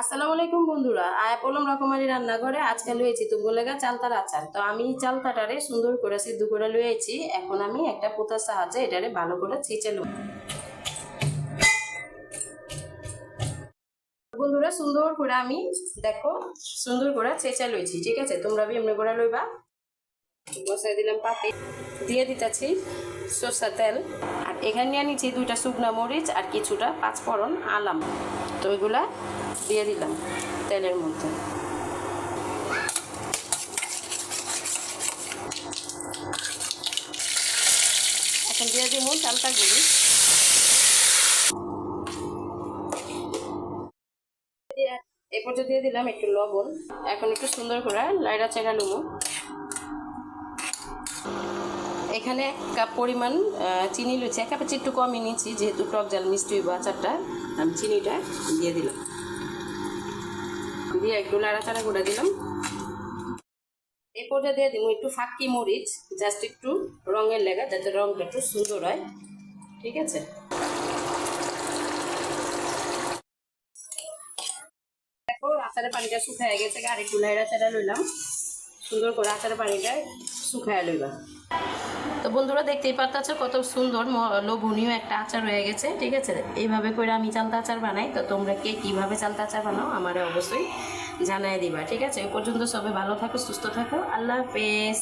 আসসালামু আলাইকুম বন্ধুরা আয়াপলম রকমারি রান্নাঘরে আজকে লুয়েছি বলে গা চালতার আচার। তো আমি চালতাটারে সুন্দর করে সিদ্ধ করে লুয়েছি, এখন আমি একটা পোতার সাহায্যে এটারে ভালো করে ছিঁচে নেব। বন্ধুরা, সুন্দর করে আমি, দেখো, সুন্দর করে চেঁচা লইছি ঠিক আছে? তোমরা বি এমনি করে লইবা। বসাই দিলাম পাতে। দিয়ে দিতেছি সরষা তেল। আর এখানে নিয়ে নিচ্ছি দুইটা শুকনা মরিচ আর কিছুটা পাঁচফোড়ন আলাম। তো ওইগুলা দিয়ে দিলাম তেলের মধ্যে। এখন দিয়ে দিব চালটা গুলি এ পর্যন্ত দিয়ে দিলাম একটু লবণ। এখন একটু সুন্দর করে লাইড়া চেরা লুমো এখানে এক কাপ পরিমাণ চিনি লুচি, এক চেয়ে একটু কমই নিয়েছি, যেহেতু টক জাল মিষ্টি হইব আচারটা, আমি চিনিটা দিয়ে দিলাম। দিয়ে একটু লাড়াচাড়া করে দিলাম। এই পর্যায়ে দিয়ে দিব একটু ফাঁকি মরিচ জাস্ট একটু রঙের লেগা, যাতে রঙটা একটু সুন্দর হয়। ঠিক আছে? দেখো, আচারের পানিটা শুকায় গেছে, আর একটু লাড়াচাড়া লইলাম। সুন্দর করে আচার পানিটা শুকায় লইবা। তো বন্ধুরা দেখতেই পারতেছো কত সুন্দর লোভনীয় একটা আচার হয়ে গেছে, ঠিক আছে? এইভাবে করে আমি চালতা আচার বানাই, তো তোমরা কে কীভাবে চালতা আচার বানাও আমার অবশ্যই জানাই দিবা, ঠিক আছে? ওই পর্যন্ত সবাই ভালো থাকো, সুস্থ থাকো, আল্লাহ হাফেজ।